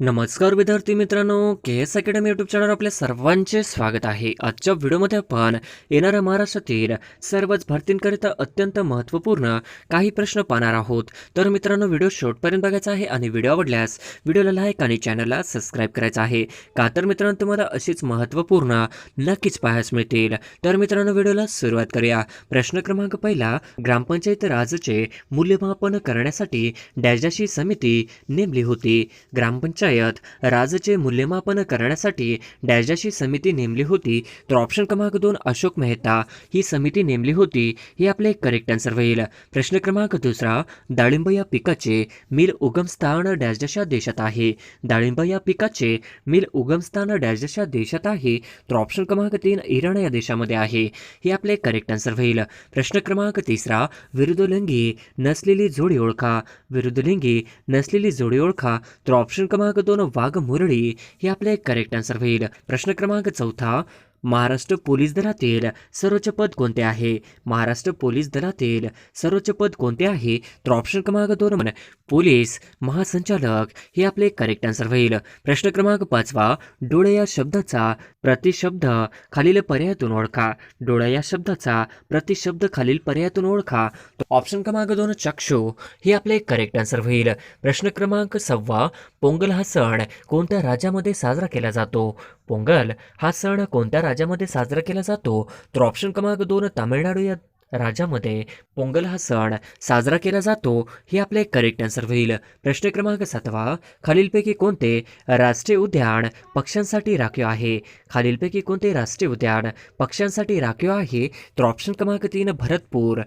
नमस्कार विद्यार्थी मित्रांनो K S academy YouTube channel आपल्या सर्वांचे स्वागत आहे. आजच्या व्हिडिओमध्ये आपण येणाऱ्या महाराष्ट्रातील सर्वच भरतींकरिता अत्यंत महत्त्वपूर्ण काही प्रश्न पाहणार आहोत. तर मित्रांनो व्हिडिओ शेवटपर्यंत बघायचा आहे आणि व्हिडिओ आवडल्यास व्हिडिओला लाईक आणि चॅनलला सबस्क्राईब करायचा आहे. का तर मित्रांनो तुम्हाला अशीच महत्त्वपूर्ण नक्कीच पाहायस मिळतील. तर मित्रांनो व्हिडिओला सुरुवात करूया. प्रश्न क्रमांक पहिला ग्रामपंचायत राजचे मूल्यमापन करण्यासाठी डॅजाशी समिती नेमली होती. ग्रामपंचायत पंचायत राजचे मूल्यमापन करण्यासाठी डॅजाशी समिती नेमली होती तर ऑप्शन क्रमांक दोन अशोक मेहता ही समिती नेमली होती हे आपले करेक्ट आन्सर होईल. प्रश्न क्रमांक दुसरा डाळिंब या पिकाचे मिल उगमस्थान डॅजच्या देशात आहे. डाळिंब या पिकाचे मिल उगमस्थान डॅजच्या देशात आहे तर ऑप्शन क्रमांक तीन इराण या देशामध्ये आहे हे आपले करेक्ट आन्सर होईल. प्रश्न क्रमांक तिसरा विरुद्धलिंगी नसलेली जोडी ओळखा. विरुद्धलिंगी नसलेली जोडी ओळखा तर ऑप्शन क्रमांक दोन वाघ मुरळी हे आपले करेक्ट आन्सर होईल. प्रश्न क्रमांक चौथा महाराष्ट्र पोलीस दलातील सर्वोच्च पद कोणते आहे? महाराष्ट्र पोलीस दलातील सर्वोच्च पद कोणते आहे? तर ऑप्शन क्रमांक दोन पोलीस महासंचालक हे आपले करेक्ट आन्सर होईल. प्रश्न क्रमांक पाचवा डोळे या शब्दाचा प्रतिशब्द खालील पर्यायातून ओळखा. डोळा या शब्दाचा प्रतिशब्द खालील पर्यायातून ओळखा. ऑप्शन क्रमांक दोन चक्षु हे आपले करेक्ट आन्सर होईल. प्रश्न क्रमांक सव्वा पोंगल हा सण कोणत्या राज्यामध्ये साजरा केला जातो? पोंगल हा सण कोणत्या राज्यामध्ये साजरा केला जातो तर ऑप्शन क्रमांक दोन तामिळनाडू या राज्यामध्ये पोंगल हा सण साजरा केला जातो हे आपले करेक्ट आन्सर होईल. प्रश्न क्रमांक सातवा खालीलपैकी कोणते राष्ट्रीय उद्यान पक्ष्यांसाठी राखीव आहे? खालीलपैकी कोणते राष्ट्रीय उद्यान पक्ष्यांसाठी राखीव आहे? तर ऑप्शन क्रमांक तीन भरतपूर.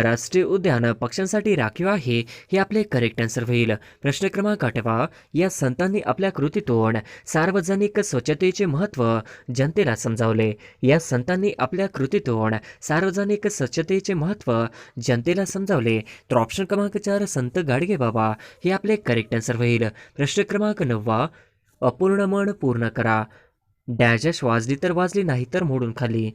राष्ट्रीय उद्यान पक्ष्यांसाठी राखीव आहे हे आपले करेक्ट आन्सर होईल. प्रश्न क्रमांक आठवा. या संतांनी आपल्या कृतीतून सार्वजनिक स्वच्छतेचे महत्त्व जनतेला समजावले. या संतांनी आपल्या कृतीतून सार्वजनिक स्वच्छतेचे महत्त्व जनतेला समजावले. तर ऑप्शन क्रमांक चार संत गाडगे बाबा हे आपले करेक्ट आन्सर होईल. प्रश्न क्रमांक नववा अपूर्ण मन पूर्ण करा. डॅजश वाजली तर वाजली नाही तर मोडून खाली.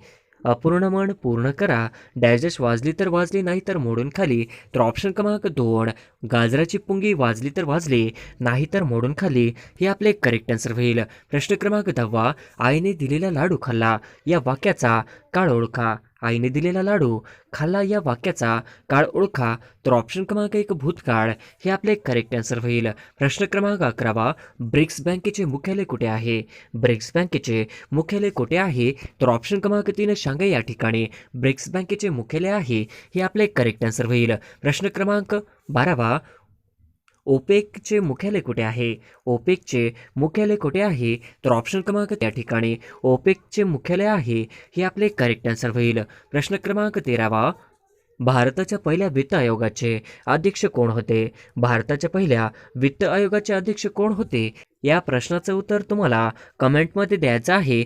अपूर्ण मन पूर्ण करा. डायजेस्ट वाजली तर वाजली नाही तर मोडून खाली. तर ऑप्शन क्रमांक दोन गाजराची पुंगी वाजली तर वाजली नाही तर मोडून खाली. हे आपले करेक्ट आन्सर होईल. प्रश्न क्रमांक दहावा आईने दिलेला लाडू खाल्ला. या वाक्याचा काळ ओळखा. आईने दिलेला लाडू खाल्ला या वाक्याचा काळ ओळखा तर ऑप्शन क्रमांक एक भूतकाळ. हे आपले करेक्ट आन्सर होईल. प्रश्न क्रमांक अकरावा ब्रिक्स बँकेचे मुख्यालय कुठे आहे? ब्रिक्स बँकेचे मुख्यालय कुठे आहे? तर ऑप्शन क्रमांक तीन शांघाई या ठिकाणी. ब्रिक्स बँकेचे मुख्यालय आहे हे आपले करेक्ट आन्सर होईल. प्रश्न क्रमांक बारावा ओपेकचे मुख्यालय कुठे आहे? ओपेकचे मुख्यालय कुठे आहे? तर ऑप्शन क्रमांक त्या ठिकाणी. ओपेकचे मुख्यालय आहे हे आपले करेक्ट आन्सर होईल. प्रश्न क्रमांक तेरावा. भारताच्या पहिल्या वित्त आयोगाचे अध्यक्ष कोण होते? भारताच्या पहिल्या वित्त आयोगाचे अध्यक्ष कोण होते? या प्रश्नाचं उत्तर तुम्हाला कमेंटमध्ये द्यायचं आहे.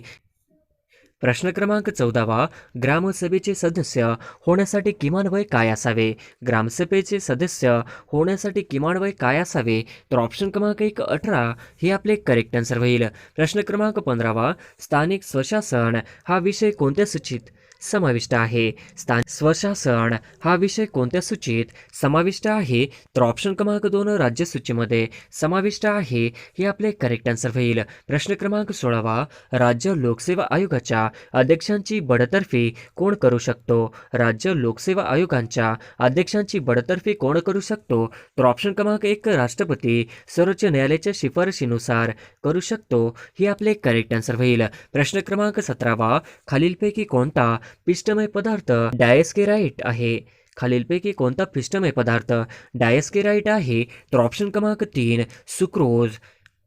प्रश्न क्रमांक चौदावा ग्रामसभेचे सदस्य होण्यासाठी किमान वय काय असावे? ग्रामसभेचे सदस्य होण्यासाठी किमान वय काय असावे? तर ऑप्शन क्रमांक एक अठरा हे आपले करेक्ट आन्सर होईल. प्रश्न क्रमांक पंधरावा स्थानिक स्वशासन हा विषय कोणत्या सूचित? समाविष्ट आहे. स्थान स्वशासन हा विषय कोणत्या सूचीत समाविष्ट आहे? तर ऑप्शन क्रमांक दोन राज्य सूचीमध्ये समाविष्ट आहे. हे आपले करेक्ट आन्सर होईल. प्रश्न क्रमांक सोळावा राज्य लोकसेवा आयोगाच्या अध्यक्षांची बडतर्फी कोण करू शकतो? राज्य लोकसेवा आयोगांच्या अध्यक्षांची बडतर्फी कोण करू शकतो? तर ऑप्शन क्रमांक एक राष्ट्रपती सर्वोच्च न्यायालयाच्या शिफारशीनुसार करू शकतो. हे आपले करेक्ट आन्सर होईल. प्रश्न क्रमांक सतरावा खालीलपैकी कोणता पिष्टमय पदार्थ डायस्केराइट आहे. खालीलपैकी कोणता पिष्टमय पदार्थ डायस्केराइट आहे? तर ऑप्शन क्रमांक तीन सुक्रोज.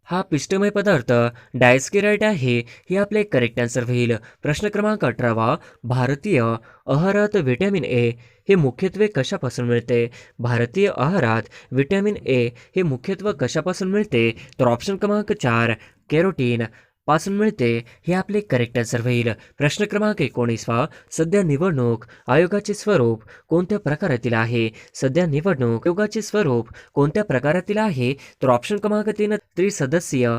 हा पिष्टमय पदार्थ डायस्केराइट आहे हे आपले करेक्ट आन्सर होईल. प्रश्न क्रमांक अठरावा भारतीय आहारात व्हिटॅमिन ए हे मुख्यत्वे कशापासून मिळते? भारतीय आहारात व्हिटॅमिन ए हे मुख्यत्वे कशापासून मिळते? तर ऑप्शन क्रमांक चार कॅरोटीन. पासून मिळते हे आपले करेक्ट आन्सर होईल प्रश्न क्रमांक एकोणीसवा. सध्या निवडणूक आयोगाचे स्वरूप कोणत्या प्रकारातील आहे? सध्या निवडणूक आयोगाचे स्वरूप कोणत्या प्रकारातील आहे? तर ऑप्शन क्रमांक तीन त्रिसदस्यीय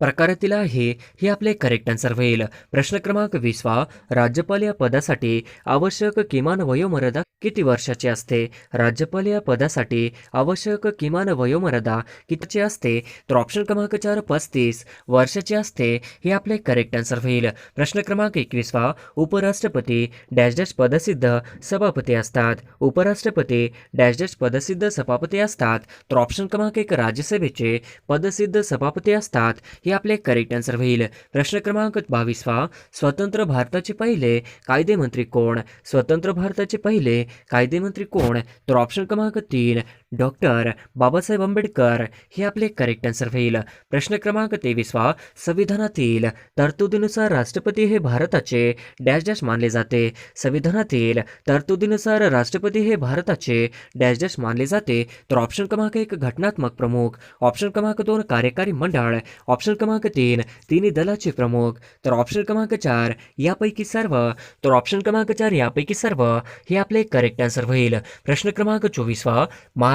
प्रकारातील आहे हे आपले करेक्ट आन्सर होईल प्रश्न क्रमांक वीसवा. राज्यपाल या पदासाठी आवश्यक किमान वयोमर्यादा किती वर्षाची असते? राज्यपाल या पदासाठी आवश्यक किमान वयोमर्यादा कितीची असते? तर ऑप्शन क्रमांक चार पस्तीस वर्षाची असते हे आपले करेक्ट आन्सर होईल. प्रश्न क्रमांक एकवीसवा उपराष्ट्रपती डॅश डॅश पदसिद्ध सभापती असतात. उपराष्ट्रपती डॅश डॅश पदसिद्ध सभापती असतात. तर ऑप्शन क्रमांक एक राज्यसभेचे पदसिद्ध सभापती असतात हे आपले करेक्ट आन्सर होईल. प्रश्न क्रमांक बावीसवा स्वतंत्र भारताचे पहिले कायदेमंत्री कोण? स्वतंत्र भारताचे पहिले कायदेमंत्री कोण? तर ऑप्शन क्रमांक तीन डॉक्टर बाबासाहेब आंबेडकर हे आपले करेक्ट आन्सर होईल प्रश्न क्रमांक तेवीसवा संविधानातील तरतुदीनुसार राष्ट्रपती हे भारताचे डॅश डॅश मानले जाते. संविधानातील तरतुदीनुसार राष्ट्रपती हे भारताचे डॅश डॅश मानले जाते. तर ऑप्शन क्रमांक एक घटनात्मक प्रमुख. ऑप्शन क्रमांक दोन कार्यकारी मंडळ. ऑप्शन क्रमांक तीन तिन्ही दलाचे प्रमुख. तर ऑप्शन क्रमांक चार यापैकी सर्व. तर ऑप्शन क्रमांक चार यापैकी सर्व हे आपले करेक्ट आन्सर होईल प्रश्न क्रमांक चोवीसवा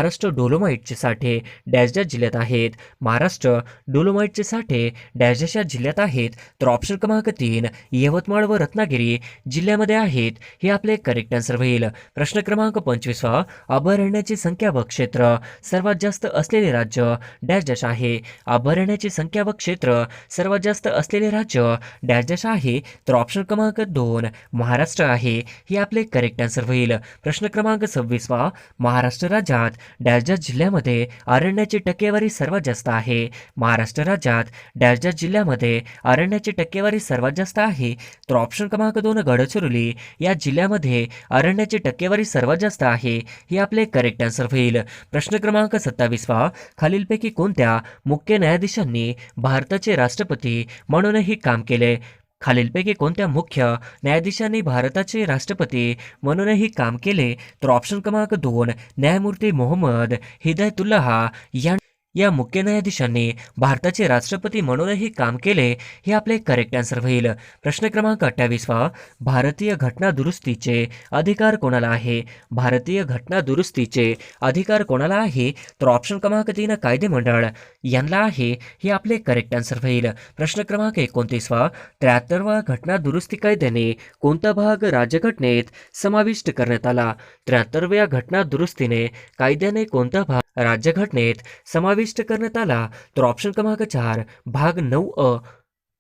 महाराष्ट्र डोलोमाईटचे साठे डॅश डॅश जिल्ह्यात आहेत. महाराष्ट्र डोलोमाईटचे साठे डॅश डॅश या जिल्ह्यात आहेत. तर ऑप्शन क्रमांक तीन यवतमाळ व रत्नागिरी जिल्ह्यामध्ये आहेत. हे आपले करेक्ट आन्सर होईल. प्रश्न क्रमांक पंचवीसवा अभयारण्याची संख्या व क्षेत्र. सर्वात जास्त असलेले राज्य डॅश डॅश आहे. अभयारण्याची संख्या व क्षेत्र सर्वात जास्त असलेले राज्य डॅश डॅश आहे. तर ऑप्शन क्रमांक दोन महाराष्ट्र आहे. हे आपले करेक्ट आन्सर होईल. प्रश्न क्रमांक सव्वीसवा महाराष्ट्र राज्यात डॅश डॅश जिल्ह्यामध्ये अरण्याची टक्केवारी सर्वात जास्त आहे. महाराष्ट्र राज्यात डॅश डॅश जिल्ह्यामध्ये अरण्याची टक्केवारी सर्वात जास्त आहे. तर ऑप्शन क्रमांक दोन गडचिरोली या जिल्ह्यामध्ये अरण्याची टक्केवारी सर्वात जास्त आहे. हे आपले करेक्ट आन्सर होईल. प्रश्न क्रमांक सत्तावीसवा. खालीलपैकी कोणत्या मुख्य न्यायाधीशांनी भारताचे राष्ट्रपती म्हणूनही काम केले? खालीलपैकी कोणत्या मुख्य न्यायाधीशांनी भारताचे राष्ट्रपती म्हणूनही काम केले तर ऑप्शन क्रमांक दोन न्यायमूर्ती मोहम्मद हिदायतुल्लाह या या मुख्य न्यायाधीशांनी भारताचे राष्ट्रपती म्हणूनही काम केले हे आपले करेक्ट आन्सर होईल. प्रश्न क्रमांक अठ्ठावीसवा भारतीय घटना दुरुस्तीचे अधिकार कोणाला आहे? भारतीय घटना दुरुस्तीचे अधिकार कोणाला आहे? तर ऑप्शन क्रमांक तीन कायदेमंडळ यांना आहे हे आपले करेक्ट आन्सर होईल. प्रश्न क्रमांक एकोणतीसवा त्र्याहत्तरवा घटना दुरुस्ती कायद्याने कोणता भाग राज्यघटनेत समाविष्ट करण्यात आला? त्र्याहत्तरव्या घटना दुरुस्तीने कायद्याने कोणता भाग राज्यघटनेत समाविष्ट करण्यात आला तर ऑप्शन क्रमांक चार भाग नऊ अ.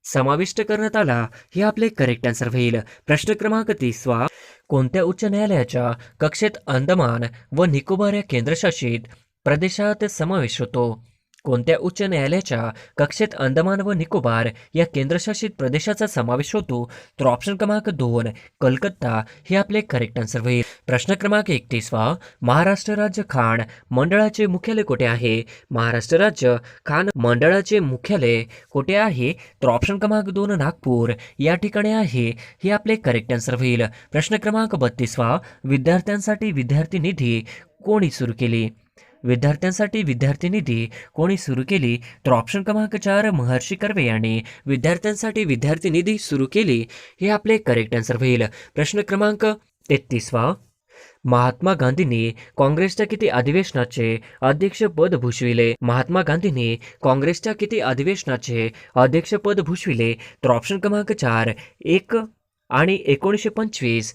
समाविष्ट करण्यात आला हे आपले करेक्ट आन्सर होईल. प्रश्न क्रमांक तीसवा कोणत्या उच्च न्यायालयाच्या कक्षेत अंदमान व निकोबार या केंद्रशासित प्रदेशात समावेश होतो? कोणत्या उच्च न्यायालयाच्या कक्षेत अंदमान व निकोबार या केंद्रशासित प्रदेशाचा समावेश होतो? तर ऑप्शन क्रमांक दोन कलकत्ता. हे आपले करेक्ट आन्सर होईल. प्रश्न क्रमांक एकतीसवा महाराष्ट्र राज्य खाण मंडळाचे मुख्यालय कुठे आहे? महाराष्ट्र राज्य खाण मंडळाचे मुख्यालय कुठे आहे? तर ऑप्शन क्रमांक दोन नागपूर. या ठिकाणी आहे. हे आपले करेक्ट आन्सर होईल. प्रश्न क्रमांक बत्तीसवा विद्यार्थ्यांसाठी विद्यार्थी निधी कोणी सुरू केली? विद्यार्थ्यांसाठी विद्यार्थी निधी कोणी सुरू केली तर ऑप्शन क्रमांक चार महर्षी कर्वे यांनी. विद्यार्थ्यांसाठी विद्यार्थी निधी सुरू केली हे आपले करेक्ट आन्सर होईल. प्रश्न क्रमांक तेहतीसवा. महात्मा गांधींनी काँग्रेसच्या किती अधिवेशनाचे अध्यक्षपद भूषविले? महात्मा गांधींनी काँग्रेसच्या किती अधिवेशनाचे अध्यक्षपद भूषविले? तर ऑप्शन क्रमांक चार एक आणि एकोणीसशे पंचवीस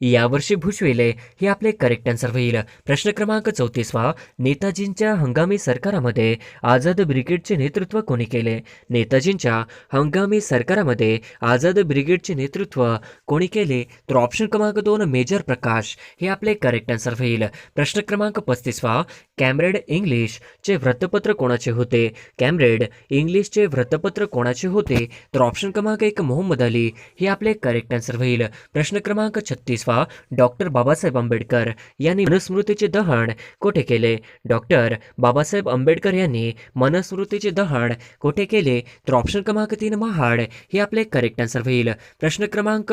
यावर्षी भुजविले हे आपले करेक्ट आन्सर होईल. प्रश्न क्रमांक चौतीसवा नेताजींच्या हंगामी सरकारामध्ये आझाद ब्रिगेडचे नेतृत्व कोणी केले? नेताजींच्या हंगामी सरकारामध्ये आझाद ब्रिगेडचे नेतृत्व कोणी केले? तर ऑप्शन क्रमांक दोन मेजर प्रकाश. हे आपले करेक्ट आन्सर होईल. प्रश्न क्रमांक पस्तीसवा कॅमरेड इंग्लिशचे वृत्तपत्र कोणाचे होते? कॅमरेड इंग्लिशचे वृत्तपत्र कोणाचे होते? तर ऑप्शन क्रमांक एक मोहम्मद अली. हे आपले करेक्ट आन्सर होईल. प्रश्न क्रमांक छत्तीसवा डॉक्टर बाबासाहेब आंबेडकर यांनी मनुस्मृतीचे दहन कोठे केले? डॉक्टर बाबासाहेब आंबेडकर यांनी मनुस्मृतीचे दहन कोठे केले? तर ऑप्शन क्रमांक तीन महाड. हे आपले करेक्ट आन्सर होईल. प्रश्न क्रमांक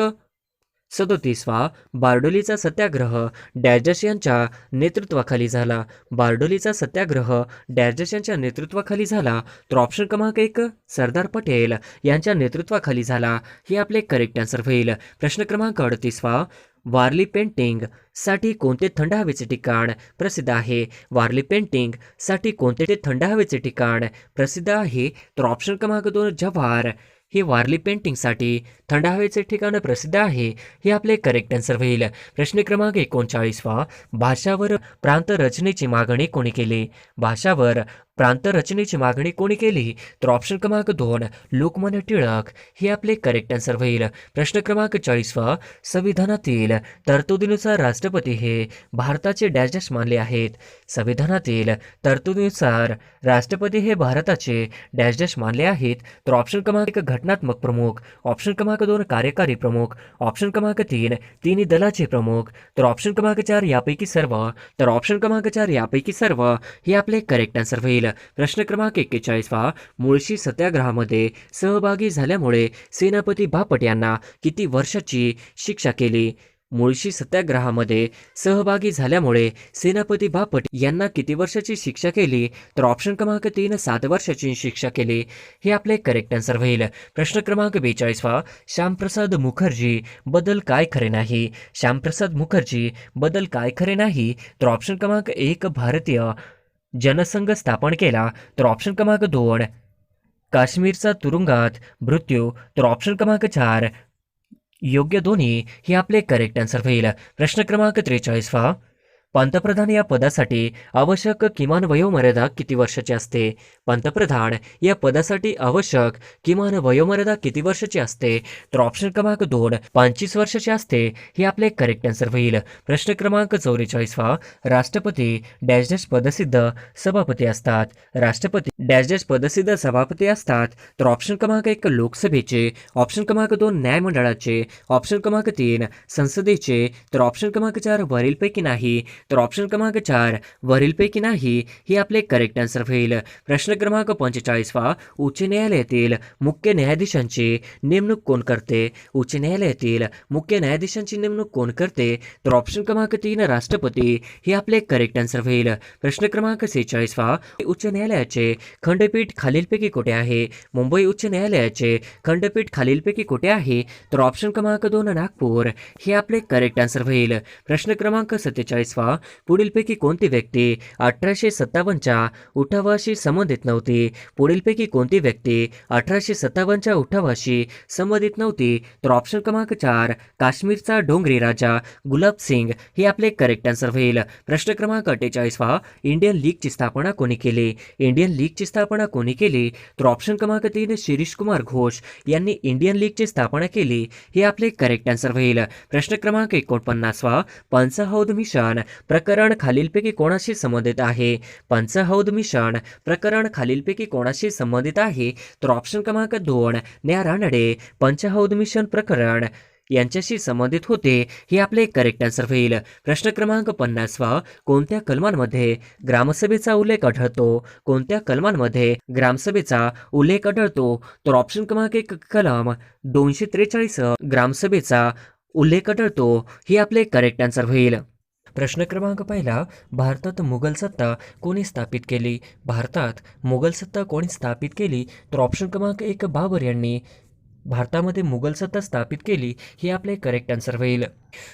सदोतीसवा बारडोलीचा सत्याग्रह डॅजस यांच्या नेतृत्वाखाली झाला. बारडोलीचा सत्याग्रह डॅजस यांच्या नेतृत्वाखाली झाला. तर ऑप्शन क्रमांक एक सरदार पटेल यांच्या नेतृत्वाखाली झाला. हे आपले करेक्ट आन्सर होईल. प्रश्न क्रमांक अडतीसवा वारली पेंटिंगसाठी कोणते थंड हवेचे ठिकाण प्रसिद्ध आहे? वारली पेंटिंगसाठी कोणते ते थंड हवेचे ठिकाण प्रसिद्ध आहे? तर ऑप्शन क्रमांक दोन जव्हार. ही वारली पेंटिंगसाठी थंड हवेचे ठिकाण प्रसिद्ध आहे हे आपले करेक्ट आन्सर होईल. प्रश्न क्रमांक एकोणचाळीसवा. भाषावर प्रांत रचनेची मागणी कोणी केली? भाषावर प्रांत रचनेची मागणी कोणी केली? तर ऑप्शन क्रमांक दोन लोकमान्य टिळक. हे आपले करेक्ट आन्सर होईल. प्रश्न क्रमांक चाळीसवा संविधानातील तरतुदीनुसार राष्ट्रपती हे भारताचे डॅश मानले आहेत. संविधानातील तरतुदीनुसार राष्ट्रपती हे भारताचे डॅश डॅश मानले आहेत. तर ऑप्शन क्रमांक एक घटनात्मक प्रमुख. ऑप्शन क्रमांक दोन कार्यकारी प्रमुख. ऑप्शन क्रमांक तीन तिन्ही दलाचे प्रमुख. तर ऑप्शन क्रमांक चार यापैकी सर्व. तर ऑप्शन क्रमांक चार यापैकी सर्व. हे आपले करेक्ट आन्सर होईल. प्रश्न क्रमांक एक्केचाळीसवा मुळशी सत्याग्रहामध्ये सहभागी झाल्यामुळे सेनापती बापट यांना किती वर्षाची शिक्षा केली? मुळशी सत्याग्रहामध्ये सहभागी झाल्यामुळे सेनापती बापट यांना किती वर्षाची शिक्षा केली? तर ऑप्शन क्रमांक तीन सात वर्षाची शिक्षा केली. हे आपले करेक्ट आन्सर होईल. प्रश्न क्रमांक बेचाळीसवा श्यामप्रसाद मुखर्जी बदल काय खरे नाही? श्यामप्रसाद मुखर्जी बदल काय खरे नाही? तर ऑप्शन क्रमांक एक भारतीय जनसंघ स्थापन केला तर ऑप्शन क्रमांक दोन काश्मीरचा तुरुंगात मृत्यू तर ऑप्शन क्रमांक चार. योग्य दोन्ही हे आपले करेक्ट आन्सर होईल. प्रश्न क्रमांक त्रेचाळीसवा पंतप्रधान या पदासाठी आवश्यक किमान वयोमर्यादा किती वर्षाची असते? पंतप्रधान या पदासाठी आवश्यक किमान वयोमर्यादा किती वर्षाची असते? तर ऑप्शन क्रमांक दोन पंचवीस वर्षाची असते हे आपले करेक्ट आन्सर होईल. प्रश्न क्रमांक चौवेचाळीसवा राष्ट्रपती डॅश डॅश पदसिद्ध सभापती असतात. राष्ट्रपती डॅश डॅश पदसिद्ध सभापती असतात तर ऑप्शन क्रमांक एक लोकसभेचे. ऑप्शन क्रमांक दोन न्यायमंडळाचे. ऑप्शन क्रमांक तीन संसदेचे. तर ऑप्शन क्रमांक चार वरीलपैकी नाही. तर ऑप्शन क्रमांक चार वरीलपैकी नाही हे आपले करेक्ट आन्सर होईल. प्रश्न क्रमांक पंचेचाळीसवा उच्च न्यायालयातील मुख्य न्यायाधीशांची नेमणूक कोण करते? उच्च न्यायालयातील मुख्य न्यायाधीशांची नेमणूक कोण करते? तर ऑप्शन क्रमांक तीन राष्ट्रपती हे आपले करेक्ट आन्सर होईल. प्रश्न क्रमांक सेहेचाळीसवा उच्च न्यायालयाचे खंडपीठ खालीलपैकी कुठे आहे? मुंबई उच्च न्यायालयाचे खंडपीठ खालीलपैकी कुठे आहे? तर ऑप्शन क्रमांक दोन नागपूर हे आपले करेक्ट आन्सर होईल. प्रश्न क्रमांक सत्तेचाळीसवा पुढीलपैकी कोणती व्यक्ती अठराशे सत्तावन्नच्या उठावाशी संबंधित नव्हती? पुढीलपैकी कोणती व्यक्ती अठराशे सत्तावन्नच्या उठावाशी संबंधित नव्हती? तर ऑप्शन क्रमांक चार काश्मीरचा डोंगरी राजा गुलाब सिंग हे आपले करेक्ट आन्सर होईल. प्रश्न क्रमांक अठ्ठेचाळीसवा इंडियन लीगची स्थापना कोणी केली? इंडियन लीगची स्थापना कोणी केली? तर ऑप्शन क्रमांक तीन शिरीष कुमार घोष यांनी इंडियन लीगची स्थापना केली हे आपले करेक्ट आन्सर होईल. प्रश्न क्रमांक एकोणपन्नासवा पंचहौद मिशन प्रकरण खालीलपैकी कोणाशी संबंधित आहे? पंचहौद मिशन प्रकरण खालीलपैकी कोणाशी संबंधित आहे? तर ऑप्शन क्रमांक दोन न्या रानडे पंचहौद मिशन प्रकरण. यांच्याशी संबंधित होते हे आपले करेक्ट आन्सर होईल. प्रश्न क्रमांक पन्नासवा कोणत्या कलमांमध्ये ग्रामसभेचा उल्लेख आढळतो? कोणत्या कलमांमध्ये ग्रामसभेचा उल्लेख आढळतो? तर ऑप्शन क्रमांक एक कलम दोनशे त्रेचाळीस ग्रामसभेचा उल्लेख आढळतो हे आपले करेक्ट आन्सर होईल. प्रश्न क्रमांक पहिला भारतात मुघल सत्ता कोणी स्थापित केली? भारतात मुघल सत्ता कोणी स्थापित केली? तर ऑप्शन क्रमांक एक बाबर यांनी. भारतामध्ये मुघल सत्ता स्थापित केली हे आपले करेक्ट आन्सर होईल.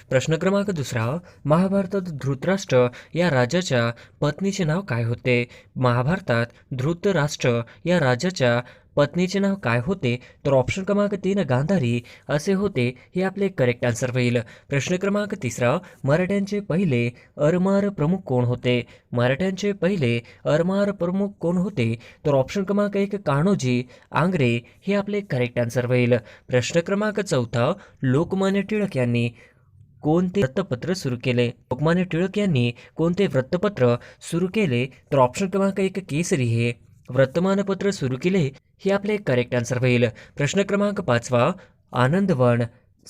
प्रश्न क्रमांक दुसरा महाभारतात धृतराष्ट्र या राजाच्या पत्नीचे नाव काय होते? महाभारतात धृतराष्ट्र या राजाच्या पत्नीचे नाव काय होते तर ऑप्शन क्रमांक तीन गांधारी असे होते हे आपले करेक्ट आन्सर होईल. प्रश्न क्रमांक तिसरा मराठ्यांचे पहिले अरमार प्रमुख कोण होते? मराठ्यांचे पहिले अरमार प्रमुख कोण होते? तर ऑप्शन क्रमांक एक कान्होजी आंग्रे हे आपले करेक्ट आन्सर होईल. प्रश्न क्रमांक चौथा लोकमान्य टिळक यांनी कोणते वृत्तपत्र सुरू केले? लोकमान्य टिळक यांनी कोणते वृत्तपत्र सुरू केले? तर ऑप्शन क्रमांक एक केसरी हे. वर्तमानपत्र सुरू केले हे आपले करेक्ट आन्सर होईल. प्रश्न क्रमांक पाचवा आनंदवन.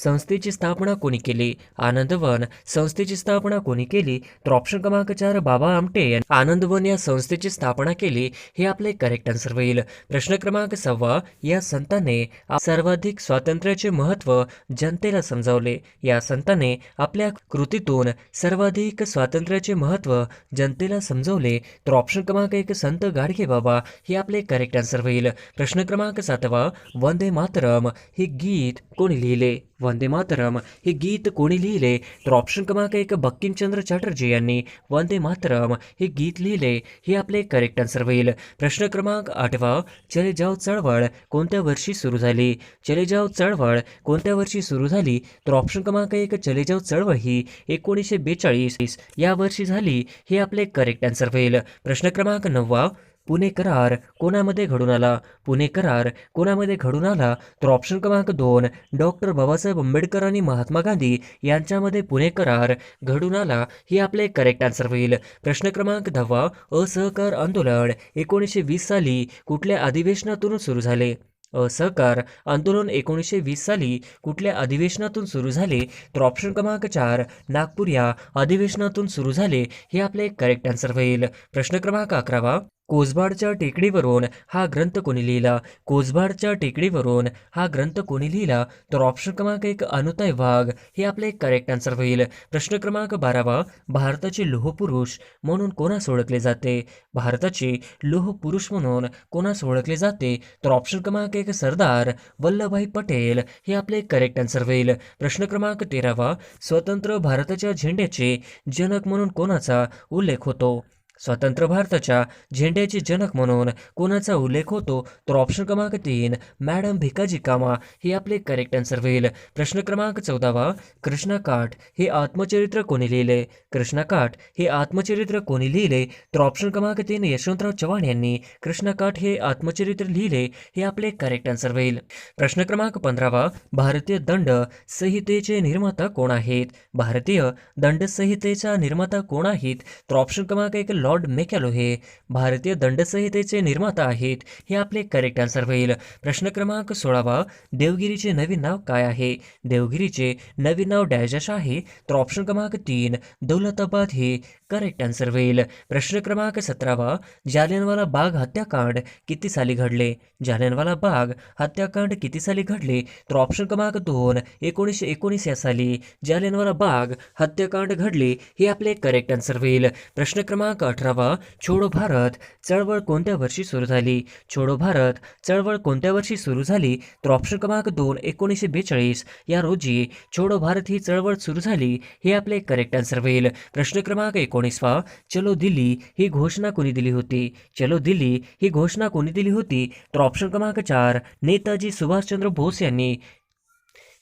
संस्थेची स्थापना कोणी केली? आनंदवन संस्थेची स्थापना कोणी केली? तर ऑप्शन क्रमांक चार बाबा आमटे यांनी आनंदवन या संस्थेची स्थापना केली हे आपले करेक्ट आन्सर होईल. प्रश्न क्रमांक सव्वा. या संताने सर्वाधिक स्वातंत्र्याचे महत्त्व जनतेला समजावले. या संताने आपल्या कृतीतून सर्वाधिक स्वातंत्र्याचे महत्त्व जनतेला समजवले. तर ऑप्शन क्रमांक एक संत गाडगे बाबा हे आपले करेक्ट आन्सर होईल. प्रश्न क्रमांक सातवा. वंदे मातरम हे गीत कोणी लिहिले? वंदे मातरम. हे गीत कोणी लिहिले? तर ऑप्शन क्रमांक एक बक्किमचंद्र चॅटर्जी यांनी. वंदे मातरम. हे गीत लिहिले? हे आपले करेक्ट आन्सर होईल. प्रश्न क्रमांक आठवा. चले जाव चळवळ. कोणत्या वर्षी सुरू झाली? चले जाव चळवळ. कोणत्या वर्षी सुरू झाली? तर ऑप्शन क्रमांक एक चले जाव चळवळ ही एकोणीसशे बेचाळीस. या वर्षी झाली. हे आपले करेक्ट आन्सर होईल. प्रश्न क्रमांक नववा. पुणे करार कोणामध्ये घडून आला? पुणे करार कोणामध्ये घडून आला? तर ऑप्शन क्रमांक दोन डॉक्टर बाबासाहेब आंबेडकर आणि महात्मा गांधी यांच्यामध्ये पुणे करार घडून आला हे आपले करेक्ट आन्सर होईल. प्रश्न क्रमांक दहावा असहकार आंदोलन. एकोणीसशे वीस साली कुठल्या अधिवेशनातून सुरू झाले? असहकार आंदोलन एकोणीसशे वीस साली कुठल्या अधिवेशनातून सुरू झाले? तर ऑप्शन क्रमांक चार नागपूर या अधिवेशनातून सुरू झाले हे आपले करेक्ट आन्सर होईल. प्रश्न क्रमांक अकरावा कोसबाडच्या टेकडीवरून हा ग्रंथ कोणी लिहिला? कोसबाडच्या टेकडीवरून हा ग्रंथ कोणी लिहिला? तर ऑप्शन क्रमांक एक अनुताय वाघ. हे आपले करेक्ट आन्सर होईल. प्रश्न क्रमांक बारावा भारताचे लोहपुरुष म्हणून कोणास ओळखले जाते? भारताचे लोहपुरुष म्हणून कोणास ओळखले जाते? तर ऑप्शन क्रमांक एक सरदार वल्लभभाई पटेल. हे आपले करेक्ट आन्सर होईल. प्रश्न क्रमांक तेरावा स्वतंत्र भारताच्या झेंड्याचे जनक म्हणून कोणाचा उल्लेख होतो? स्वतंत्र भारताच्या झेंड्याचे जनक म्हणून कोणाचा उल्लेख होतो तर ऑप्शन क्रमांक तीन मॅडम भिकाजी कामा हे आपले करेक्ट आन्सर होईल. प्रश्न क्रमांक चौदावा कृष्णा काठ हे आत्मचरित्र कोणी लिहिले? कृष्णा काठ हे आत्मचरित्र कोणी लिहिले? तर ऑप्शन क्रमांक तीन यशवंतराव चव्हाण यांनी कृष्णा काठ हे आत्मचरित्र लिहिले हे आपले करेक्ट आन्सर होईल. प्रश्न क्रमांक पंधरावा भारतीय दंड संहितेचे निर्माता कोण आहेत? भारतीय दंड संहितेचा निर्माता कोण आहेत? तर ऑप्शन क्रमांक एक लॉर्ड मेकॅलो हे भारतीय दंडसंहितेचे निर्माता आहेत हे आपले करेक्ट आन्सर होईल प्रश्न क्रमांक सोळावा देवगिरीचे नवीन नाव काय आहे? देवगिरीचे नवीन नाव डॅजश आहे तर ऑप्शन क्रमांक तीन दौलताबाद हे करेक्ट आन्सर होईल प्रश्न क्रमांक सतरावा जालियनवाला बाग हत्याकांड किती साली घडले? जालियनवाला बाग हत्याकांड किती साली घडले? तर ऑप्शन क्रमांक दोन एकोणीसशे एकोणीस या साली जालियनवाला बाग हत्याकांड घडले हे आपले करेक्ट आन्सर होईल प्रश्न क्रमांक अठरावा छोडो भारत चळवळ कोणत्या वर्षी सुरू झाली? छोडो भारत चळवळ कोणत्या वर्षी सुरू झाली? तर ऑप्शन क्रमांक दोन एकोणीसशे बेचाळीस. या रोजी छोडो भारत ही चळवळ सुरू झाली हे आपले करेक्ट आन्सर होईल. प्रश्न क्रमांक एकोणीसवा चलो दिल्ली ही घोषणा कोणी दिली होती? चलो दिल्ली ही घोषणा कोणी दिली होती? तर ऑप्शन क्रमांक चार नेताजी सुभाषचंद्र बोस यांनी.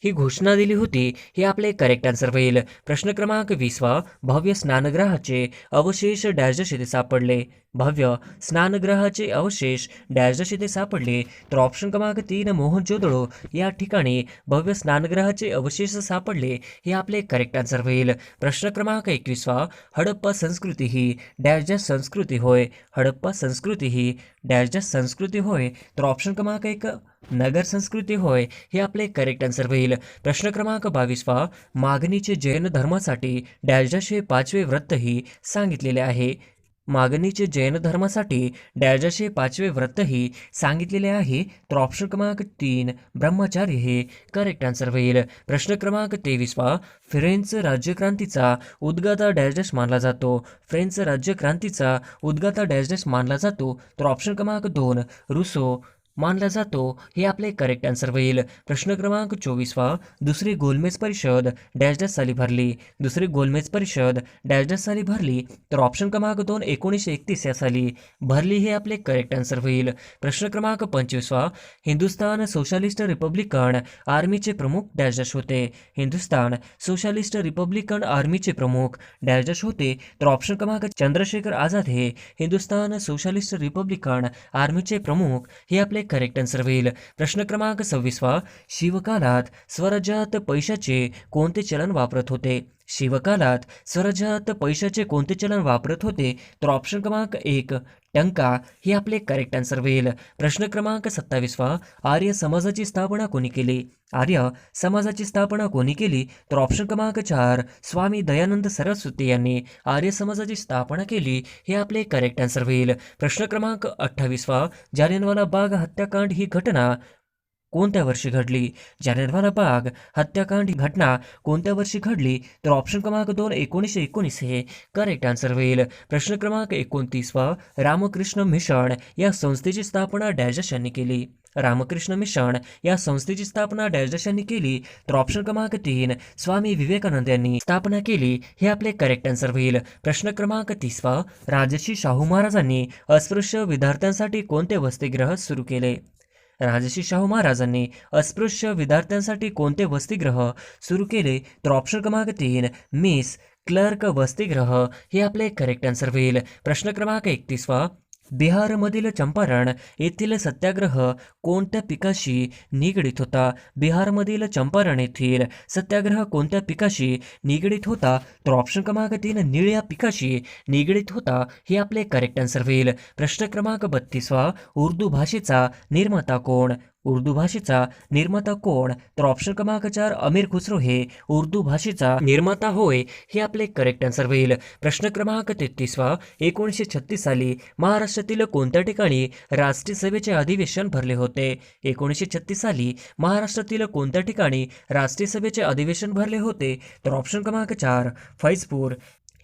ही घोषणा दिली होती हे आपले करेक्ट आन्सर होईल. प्रश्न क्रमांक वीसवा भव्य स्नानग्रहाचे अवशेष डॅश येथे सापडले. भव्य स्नानग्रहाचे अवशेष डॅश येथे सापडले. तर ऑप्शन क्रमांक तीन मोहनजोदडो या ठिकाणी भव्य स्नानग्रहाचे अवशेष सापडले हे आपले करेक्ट आन्सर होईल. प्रश्न क्रमांक एकवीसवा हडप्पा संस्कृती ही डॅश संस्कृती होय. हडप्पा संस्कृती ही डॅश संस्कृती होय. तर ऑप्शन क्रमांक एक नगर संस्कृती होय हे आपले करेक्ट आन्सर होईल. प्रश्न क्रमांक बावीसवा मागणीचे जैन धर्मासाठी डॅश पाचवे व्रतही सांगितलेले आहे. मागणीचे जैन धर्मासाठी डॅश पाचवे व्रतही सांगितलेले आहे. तर ऑप्शन क्रमांक तीन ब्रह्मचार्य हे करेक्ट आन्सर होईल. प्रश्न क्रमांक तेवीसवा फ्रेंच राज्यक्रांतीचा उद्गाता डॅश मानला जातो. फ्रेंच राज्यक्रांतीचा उद्गाता डॅश मानला जातो. तर ऑप्शन क्रमांक दोन रुसो मानला जातो. हे आपले करेक्ट आन्सर होईल. प्रश्न क्रमांक चोवीसवा. दुसरी गोलमेज परिषद डॅश डॅश साली भरली. दुसरी गोलमेज परिषद डॅश डॅश साली भरली. तर ऑप्शन क्रमांक दोन एकोणीसशे एकतीस या साली. भरली हे आपले करेक्ट आन्सर होईल. प्रश्न क्रमांक पंचवीसवा. हिंदुस्तान सोशालिस्ट रिपब्लिकन आर्मीचे प्रमुख डॅश डॅश होते. हिंदुस्तान सोशालिस्ट रिपब्लिकन आर्मीचे प्रमुख डॅश डॅश होते. तर ऑप्शन क्रमांक चंद्रशेखर आझाद हे हिंदुस्तान सोशालिस्ट रिपब्लिकन आर्मीचे प्रमुख. हे आपले करेक्ट आन्सर होईल. प्रश्न क्रमांक सव्वीसवा शिवकालात स्वराज्यात पैशाचे कोणते चलन वापरत होते? शिवकालात स्वराज्यात पैशाचे कोणते चलन वापरत होते तर ऑप्शन क्रमांक एक टंका हे आपले करेक्ट आन्सर होईल. प्रश्न क्रमांक सत्तावीसवा आर्य समाजाची स्थापना कोणी केली? आर्य समाजाची स्थापना कोणी केली? तर ऑप्शन क्रमांक चार स्वामी दयानंद सरस्वती यांनी आर्य समाजाची स्थापना केली हे आपले करेक्ट आन्सर होईल. प्रश्न क्रमांक अठ्ठावीसवा जालियनवाला बाग हत्याकांड ही घटना कोणत्या वर्षी घडली? जालियनवाला बाग हत्याकांड ही घटना कोणत्या वर्षी घडली? तर ऑप्शन क्रमांक दोन एकोणीसशे एकोणीस हे करेक्ट आन्सर होईल. प्रश्न क्रमांक एकोणतीसवा रामकृष्ण मिशन या संस्थेची स्थापना डॅजस यांनी केली. रामकृष्ण मिशन या संस्थेची स्थापना डॅश यांनी केली. तर ऑप्शन क्रमांक तीन स्वामी विवेकानंद यांनी स्थापना केली. हे आपले करेक्ट आन्सर होईल. प्रश्न क्रमांक तीसवा राजर्षी शाहू महाराजांनी अस्पृश्य विद्यार्थ्यांसाठी कोणते वसतिगृह सुरू केले? राजर्षी शाहू महाराजांनी अस्पृश्य विद्यार्थ्यांसाठी कोणते वसतिगृह सुरू केले तर ऑप्शन क्रमांक तीन मिस क्लर्क वसतिगृह. हे आपले करेक्ट आन्सर होईल. प्रश्न क्रमांक एकतीसवा. बिहारमधील चंपारण येथील सत्याग्रह कोणत्या पिकाशी निगडीत होता? बिहारमधील चंपारण येथील सत्याग्रह कोणत्या पिकाशी निगडीत होता? तर ऑप्शन क्रमांक तीन निळ्या पिकाशी निगडीत होता हे आपले करेक्ट आन्सर होईल. प्रश्न क्रमांक बत्तीसवा उर्दू भाषेचा निर्माता कोण? उर्दू भाषेचा निर्माता कोण? तर ऑप्शन क्रमांक चार अमीर खुसरो हे उर्दू भाषेचा निर्माता होय हे आपले करेक्ट आन्सर होईल. प्रश्न क्रमांक तेहतीसवा एकोणीसशे छत्तीस साली महाराष्ट्रातील कोणत्या ठिकाणी राष्ट्रीय सभेचे अधिवेशन भरले होते? एकोणीसशे छत्तीस साली महाराष्ट्रातील कोणत्या ठिकाणी राष्ट्रीय सभेचे अधिवेशन भरले होते? तर ऑप्शन क्रमांक चार फैजपूर.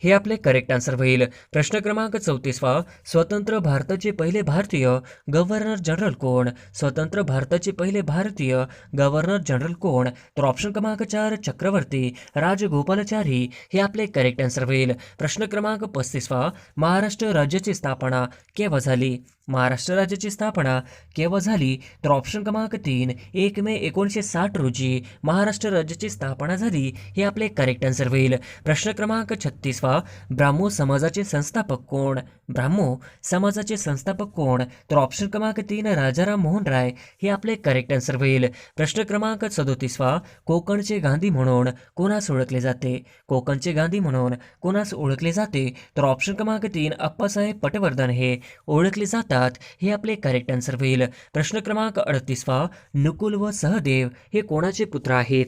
हे आपले करेक्ट आन्सर होईल. प्रश्न क्रमांक चौतीसवा. स्वतंत्र भारताचे पहिले भारतीय गव्हर्नर जनरल कोण? स्वतंत्र भारताचे पहिले भारतीय गव्हर्नर जनरल कोण? तर ऑप्शन क्रमांक चार चक्रवर्ती राजगोपालाचारी. हे आपले करेक्ट आन्सर होईल. प्रश्न क्रमांक पस्तीसवा. महाराष्ट्र राज्याची स्थापना केव्हा झाली? महाराष्ट्र राज्याची स्थापना केव्हा झाली तर ऑप्शन क्रमांक तीन एक मे एकोणीसशे साठ रोजी महाराष्ट्र राज्याची स्थापना झाली हे आपले करेक्ट आन्सर होईल. प्रश्न क्रमांक छत्तीसवा ब्राह्मो समाजाचे संस्थापक कोण? ब्राह्मो समाजाचे संस्थापक कोण? तर ऑप्शन क्रमांक तीन राजाराम मोहन राय हे आपले करेक्ट आन्सर होईल. प्रश्न क्रमांक सदोतीसवा कोकणचे गांधी म्हणून कोणास ओळखले जाते? कोकणचे गांधी म्हणून कोणास ओळखले जाते? तर ऑप्शन क्रमांक तीन अप्पासाहेब पटवर्धन हे ओळखले जातात. हे आपले करेक्ट आन्सर होईल. प्रश्न क्रमांक अडतीसवा नकुल व सहदेव हे कोणाचे पुत्र आहेत?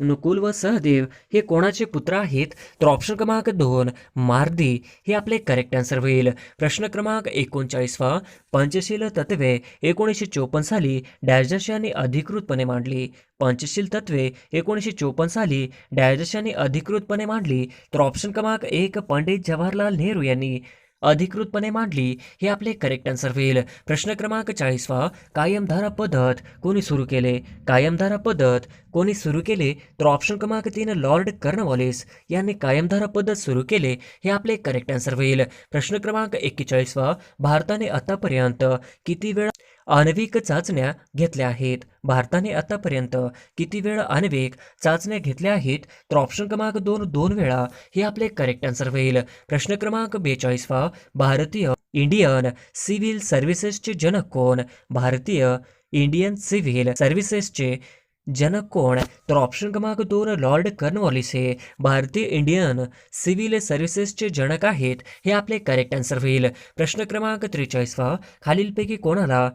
नकुल व सहदेव हे कोणाचे पुत्र आहेत? तर ऑप्शन क्रमांक दोन मार्दी हे आपले करेक्ट आन्सर होईल. प्रश्न क्रमांक एकोणचाळीसवा पंचशील तत्वे एकोणीसशे चोपन्न साली डॅश यांनी अधिकृतपणे मांडली. पंचशील तत्वे एकोणीसशे चोपन्न साली डॅश यांनी अधिकृतपणे मांडली. तर ऑप्शन क्रमांक एक पंडित जवाहरलाल नेहरू यांनी अधिकृतपणे मांडली. हे आपले करेक्ट आन्सर होईल. प्रश्न क्रमांक चाळीसवा कायमधारा पद्धत कोणी सुरू केले? कायमधारा पद्धत कोणी सुरू केले? तर ऑप्शन क्रमांक तीन लॉर्ड कर्नवॉलिस यांनी कायमधारा पद्धत सुरू केले. हे आपले करेक्ट आन्सर होईल. प्रश्न क्रमांक एक्केचाळीसवा भारताने आतापर्यंत किती वेळा आण्विक चाचण्या घेतल्या आहेत. भारताने आतापर्यंत किती वेळा आण्विक चाचण्या घेतल्या आहेत? तर ऑप्शन क्रमांक दोन दोन वेळा हे आपले करेक्ट आन्सर होईल. प्रश्न क्रमांक बेचाळीसवा भारतीय इंडियन सिव्हिल सर्व्हिसेसचे जनक कोण? भारतीय इंडियन सिव्हिल सर्व्हिसेसचे जनक कोण? तर ऑप्शन क्रमांक दोन लॉर्ड कर्नवॉलिस हे. भारतीय इंडियन सिव्हिल सर्व्हिसेसचे जनक आहेत. हे आपले करेक्ट आन्सर होईल. प्रश्न क्रमांक त्रेचाळीसवा खालीलपैकी कोणाला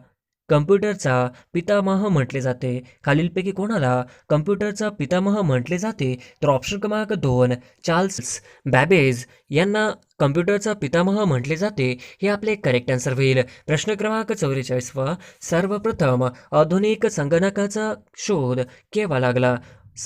कम्प्युटरचा पितामह म्हटले जाते. खालीलपैकी कोणाला कम्प्युटरचा पितामह म्हटले जाते तर ऑप्शन क्रमांक दोन चार्ल्स बॅबेज यांना कम्प्युटरचा पितामह म्हटले जाते हे आपले करेक्ट आन्सर होईल. प्रश्न क्रमांक चौवेचाळीसवा सर्वप्रथम आधुनिक संगणकाचा शोध केव्हा लागला?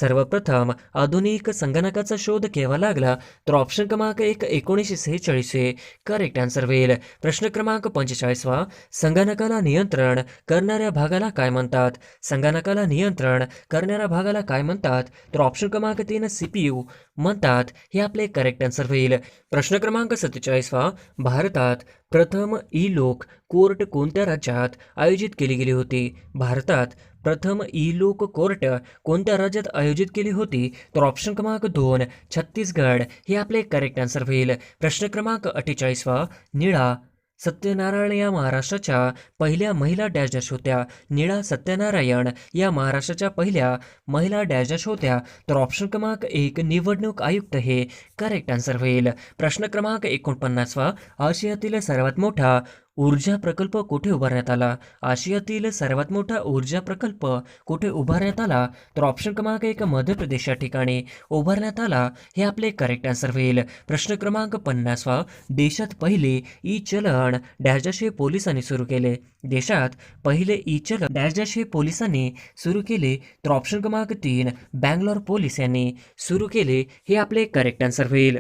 सर्वप्रथम आधुनिक संगणकाचा शोध केव्हा लागला तर ऑप्शन क्रमांक एक एकोणीसशे सेहेचाळीस हे करेक्ट आन्सर होईल. प्रश्न क्रमांक पंचेचाळीसवा. संगणकाला नियंत्रण करणाऱ्या भागाला काय म्हणतात? संगणकाला नियंत्रण करणाऱ्या भागाला काय म्हणतात? तर ऑप्शन क्रमांक तीन सी पी यू म्हणतात. हे आपले करेक्ट आन्सर होईल. प्रश्न क्रमांक सत्तेचाळीसवा. भारतात प्रथम ई लोक कोर्ट कोणत्या राज्यात आयोजित केली गेली होती? भारतात प्रथम ई लोक कोर्ट कोणत्या राज्यात आयोजित केली होती? तर ऑप्शन क्रमांक दोन छत्तीसगड. हे आपले करेक्ट आन्सर होईल. प्रश्न क्रमांक अठ्ठेचाळीसवा निळा. सत्यनारायण या महाराष्ट्राच्या पहिल्या महिला डॅश डॅश होत्या. निळा सत्यनारायण या महाराष्ट्राच्या पहिल्या महिला डॅश डॅश होत्या. तर ऑप्शन क्रमांक एक निवडणूक आयुक्त हे. करेक्ट आन्सर होईल. प्रश्न क्रमांक एकोणपन्नासवा आशियातील सर्वात मोठा ऊर्जा प्रकल्प कुठे उभारण्यात आला? आशियातील सर्वात मोठा ऊर्जा प्रकल्प कुठे उभारण्यात आला? तर ऑप्शन क्रमांक एक मध्य प्रदेश या ठिकाणी उभारण्यात आला. हे आपले करेक्ट आन्सर होईल. प्रश्न क्रमांक पन्नासवा देशात पहिले ई चलन डॅशडॅशे पोलिसांनी सुरू केले. देशात पहिले ई चलन डॅशडॅशे पोलिसांनी सुरू केले. तर ऑप्शन क्रमांक तीन बँगलोर पोलीस यांनी सुरू केले. हे आपले करेक्ट आन्सर होईल